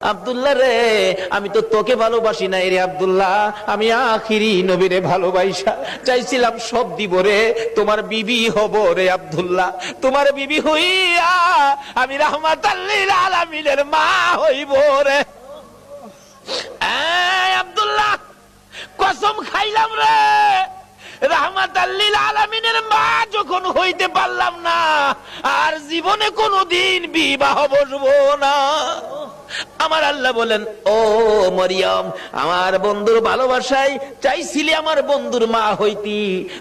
আব্দুল্লাহ রে, আমি তো তোকে ভালোবাসি না রে আব্দুল্লাহ। আমি আখিরি নবীরে ভালোবাসা চাইছিলাম সব দিব রে, তোমার বিবি হব রে আব্দুল্লাহ। তোমার বিবি হইয়া আমি রহমাত আলামিনের মা হইব রে। আব্দুল্লাহ, কসম খাইলাম রে। রহমাত আলমিনের মা যখন হইতে পারলাম না, আর জীবনে কোনোদিন বিবাহ বসবো না। আমার আল্লাহ বলেন, ও মরিয়ম, আমার বন্ধুর ভালোবাসায় চাইছিলি আমার বন্ধুর মা হইতি।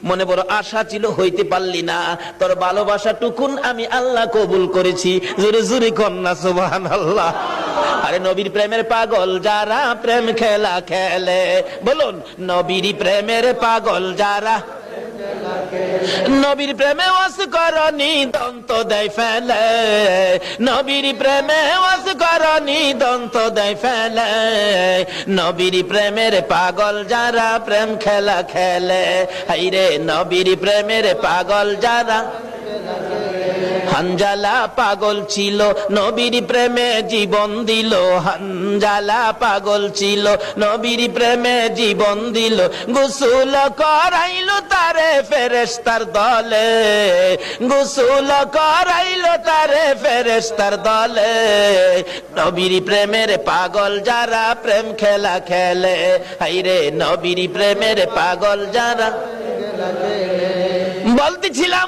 মনে বড় আশা ছিল হইতে পারলি না। তোর ভালোবাসা টুকুন আমি আল্লাহ কবুল করেছি। জোরে জোরে কন্যা সুবহান আল্লাহ আরে নবীর প্রেমের পাগল, যারা প্রেম খেলা খেলে, বলুন, নবীর প্রেমের পাগল যারা নবীর প্রেমে ওয়াস করনি, দন্ত দেয় ফেলে। নবীর প্রেমে ওয়াস করনি, দন্ত দেয় ফেলে। নবীর প্রেমের পাগল যারা প্রেম খেলা খেলে, হাইরে নবীর প্রেমের পাগল যারা হানজালা পাগল ছিল, নবীর প্রেমে জীবন দিল। হানজালা পাগল ছিল, নবীর প্রেমে জীবন দিল। গোসুল করাইল তারে ফেরেস্তার দলে। গোসুল করাইল তারে ফেরেস্তার দলে। নবীর প্রেমের পাগল যারা প্রেম খেলা খেলে, হাইরে নবীর প্রেমের পাগল যারা বলতেছিলাম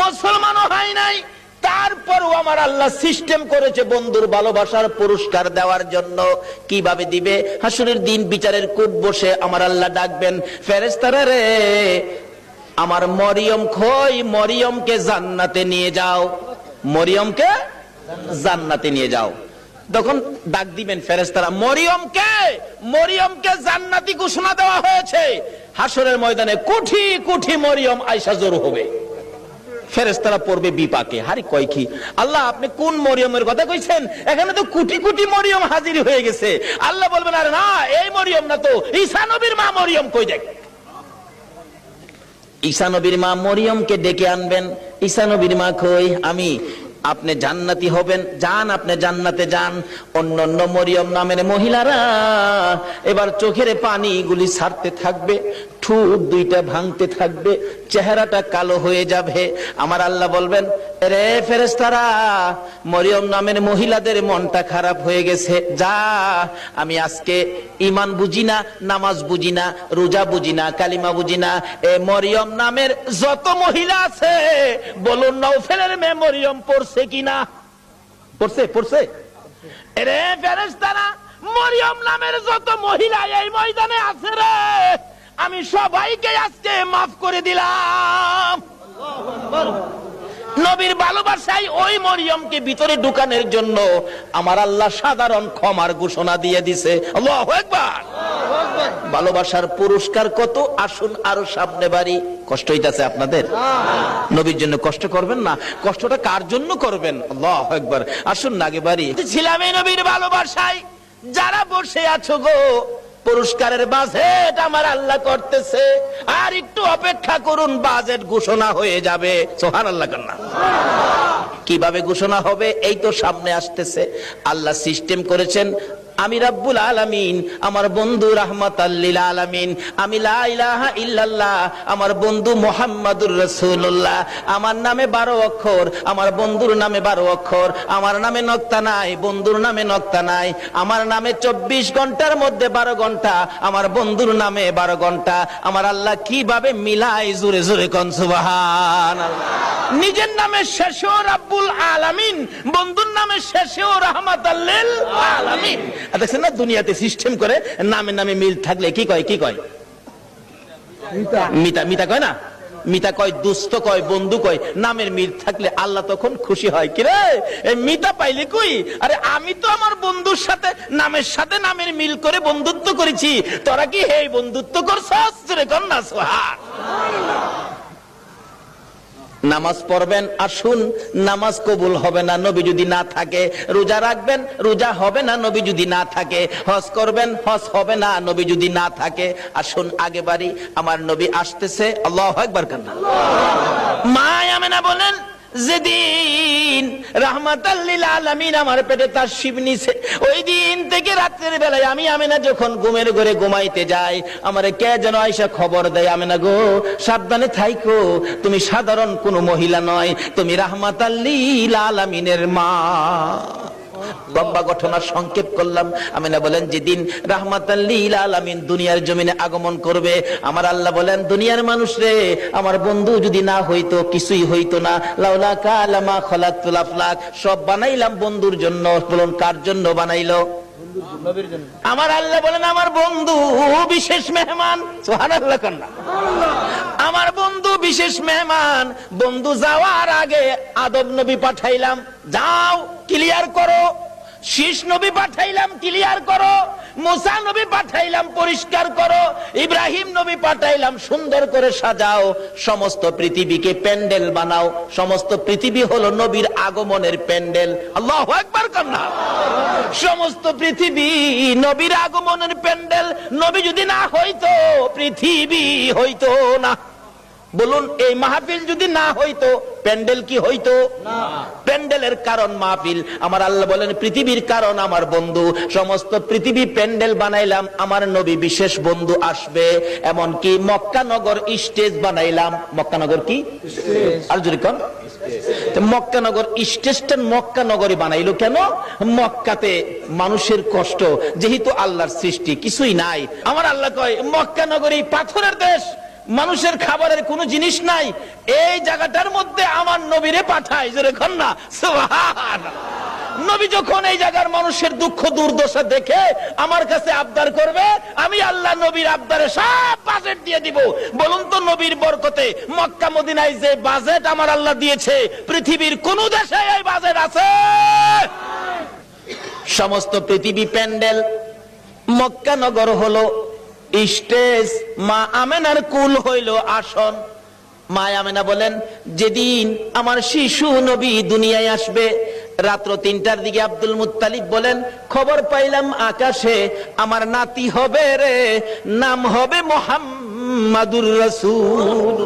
মুসলমানও হয় নাই। তারপরও আমার আল্লাহ সিস্টেম করেছে বন্ধুর ভালোবাসার পুরস্কার দেওয়ার জন্য। কীভাবে দিবে? হাসুরের দিন বিচারের কূপ বসে আমার আল্লাহ ডাকবেন ফেরেস্তারা রে, আমার মরিয়ম খই, মরিয়মকে জান্নাতে নিয়ে যাও। মরিয়মকে জান্নাতে নিয়ে যাও। তখন ডাক দিবেন ফেরেস্তারা মরিয়মকে মরিয়মকে জান্নাতি ঘোষণা দেওয়া হয়েছে। হাসরের ময়দানে কোটি কোটি মরিয়ম আয়সা জোর হবে। ফেরেস্তারা পড়বে বিপাকে। হারি কয় কি? আল্লাহ, আপনি কোন মরিয়মের কথা কইছেন? এখানে তো কোটি কোটি মরিয়ম হাজির হয়ে গেছে। আল্লাহ বলবেন, আরে না, এই মরিয়ম না তো, ঈসা নবীর মা মরিয়ম কই দেখ? ঈসা নবীর মা মরিয়মকে ডেকে আনবেন। ঈসা নবীর মা কই, আমি, আপনি জান্নাতি হবেন, যান, আপনি জান্নাতে যান। অন্য অন্য মরিয়ম নামের মহিলারা এবার চোখের পানিগুলি ছাড়তে থাকবে। ঠুট দুইটা ভাঙতে থাকবে, চেহারাটা কালো হয়ে যাবে। আমার আল্লাহ বলবেন রে ফেরেস্তারা মরিয়ম নামের মহিলাদের মনটা খারাপ হয়ে গেছে। যা, আমি আজকে ইমান বুঝি না, নামাজ বুঝি না, রোজা বুঝি না, কালিমা বুঝি না। এ মরিয়ম নামের যত মহিলা আছে, বলুন নৌফেলের মেয়ে মরিয়ম পড়ছে কিনা পড়ছে পড়ছে? রে ফেরেস্তারা মরিয়ম নামের যত মহিলা এই ময়দানে আছে রে আমি সবাইকে আজকে মাফ করে দিলাম। নবীর ভালোবাসায় ওই মরিয়মকে ভিতরে ঢুকানোর জন্য আমার আল্লাহ সাধারণ ক্ষমার ঘোষণা দিয়ে দিছে। ভালোবাসার পুরস্কার কত? আসুন আরও সামনে বাড়ি। কষ্ট হইতেছে আপনাদের? নবীর জন্য কষ্ট করবেন না? কষ্টটা কার জন্য করবেন? আল্লাহ একবার আসুন না আগে বাড়ি। ছিলাম এই নবীর ভালোবাসায়। যারা বসে আছো গো পুরস্কারের বাজেট আমার আল্লাহ করতেছে। আর একটু অপেক্ষা করুন, বাজেট ঘোষণা হয়ে যাবে। সোহান আল্লাহ কান্না কীভাবে ঘোষণা হবে? এই তো সামনে আসতেছে। আল্লাহ সিস্টেম করেছেন, আমি রাব্বুল আলামিন, আমার বন্ধু রাহমাত আল্লিল আলামিন, আমি লা ইলাহা ইল্লাল্লাহ, আমার বন্ধু মোহাম্মদুর রাসূলুল্লাহ, আমার নামে বারো অক্ষর, আমার বন্ধুর নামে বারো অক্ষর, আমার নামে নক্তা নাই, বন্ধুর নামে নক্তা নাই, আমার নামে চব্বিশ ঘণ্টার মধ্যে বারো ঘণ্টা, আমার বন্ধুর নামে বারো ঘণ্টা। আমার আল্লাহ কীভাবে মিলাই জুড়ে জুড়ে কন সুবহান নিজের নামে শেষেও রাব্বুল আলামিন বন্ধুর নামে শেষেও রহমাত আলামিন। দেখছেন না দুনিয়াতে সিস্টেম করে নামে নামে মিল থাকলে কি কয় কি কয়? মিতা। মিতা কয় না? মিতা কয় দুস্থ কয় বন্ধু কয় নামের মিল থাকলে আল্লাহ তখন খুশি হয়। কিরে এই মিতা পাইলে কই? আরে আমি তো আমার বন্ধুর সাথে নামের সাথে নামের মিল করে বন্ধুত্ব করেছি। তোরা কি হে বন্ধুত্ব করছস? রে কন্যা সোহাগ। নামাজ পড়বেন আসুন নামাজ কবুল হবে না নবী যদি না থাকে রোজা রাখবেন রোজা হবে না নবী যদি না থাকে হজ করবেন হজ হবে না নবী যদি না থাকে আসুন আগে বাড়ি আমার নবী আসতেছে আল্লাহ একবার কান্না। মা আমেনা বলেন যেদিন রাহমাতাল্লিল আলামিন আমার পেটে তার শিব নিছে, ওই দিন থেকে রাত্রের বেলায় আমি আমেনা যখন ঘুমের ঘরে ঘুমাইতে যাই, আমার কে যেন আইসা খবর দেয়, আমেনা গো, সাবধানে থাইকো, তুমি সাধারণ কোনো মহিলা নয়, তুমি রাহমাতাল্লিল আলামিনের মা। লম্বা ঘটনা সংক্ষেপ করলাম। আমি না বলেন, যেদিন রাহমাতাল্লিল আলামিন দুনিয়ার জমিনে আগমন করবে, আমার আল্লাহ বলেন, দুনিয়ার মানুষ রে, আমার বন্ধু যদি না হইতো, কিছুই হইতো না। লাউলা কালামা খলাকুল আফলাক, সব বানাইলাম বন্ধুর জন্য। বলুন, কার জন্য বানাইলো? আমার আল্লাহ বলেন, আমার বন্ধু বিশেষ মেহমান। আমার বন্ধু বিশেষ মেহমান। বন্ধু যাওয়ার আগে আদব নবী পাঠাইলাম। যাও, ক্লিয়ার করো। শীষ নবী পাঠাইলাম ক্লিয়ার করো। মুসা নবী পাঠাইলাম, পরিষ্কার করো। ইব্রাহিম নবী পাঠাইলাম, সুন্দর করে সাজাও। সমস্ত পৃথিবীকে প্যান্ডেল বানাও। সমস্ত পৃথিবী হলো নবীর আগমনের প্যান্ডেল। আল্লাহ একবার কন্যা। সমস্ত পৃথিবী নবীর আগমনের প্যান্ডেল। নবী যদি না হইতো, পৃথিবী হইতো না। বলুন, এই মাহফিল যদি না হইতো প্যান্ডেল কি হইতো? প্যান্ডেলের কারণ মাহফিল। আমার আল্লাহ বলেন পৃথিবীর কারণ আমার বন্ধু। সমস্ত পৃথিবী প্যান্ডেল বানাইলাম আমার নবী বিশেষ বন্ধু আসবে। এমনকি মক্কানগর স্টেজ বানাইলাম। মক্কানগর কি? আর যদি কন? তো মক্কানগর স্টেশন মক্কানগরী বানাইলো কেন? মক্কাতে মানুষের কষ্ট যেহেতু আল্লাহর সৃষ্টি কিছুই নাই। আমার আল্লাহ কয় মক্কানগরী পাথরের দেশ। মানুষের খাবারের কোনো জিনিস নাই। এই জায়গাটার মধ্যে আমার নবীরে পাঠায় যেরকম না। নবী যখন এই জায়গার মানুষের দুঃখ, দুর্দশা দেখে আমার কাছে আবদার করবে, আমি আল্লাহ নবীর আবদারে সব বাজেট দিয়ে দিব। বলুন তো নবীর বরকতে মক্কা, মদিনায় যে বাজেট আমার আল্লাহ দিয়েছে, পৃথিবীর কোন দেশে এই বাজেট আছে? সমস্ত পৃথিবী প্যান্ডেল, মক্কা নগর হলো স্টেজ মা আমেনার কুল হইল আসন। মা আমেনা বলেন, যেদিন আমার শিশু নবী দুনিয়ায় আসবে, রাত্র তিনটার দিকে আব্দুল মুত্তালিব বলেন, খবর পাইলাম আকাশে, আমার নাতি হবে রে, নাম হবে মোহাম্মাদুর রসুল।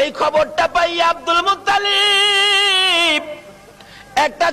এই খবরটা পাই আব্দুল মুত্তালিব একটা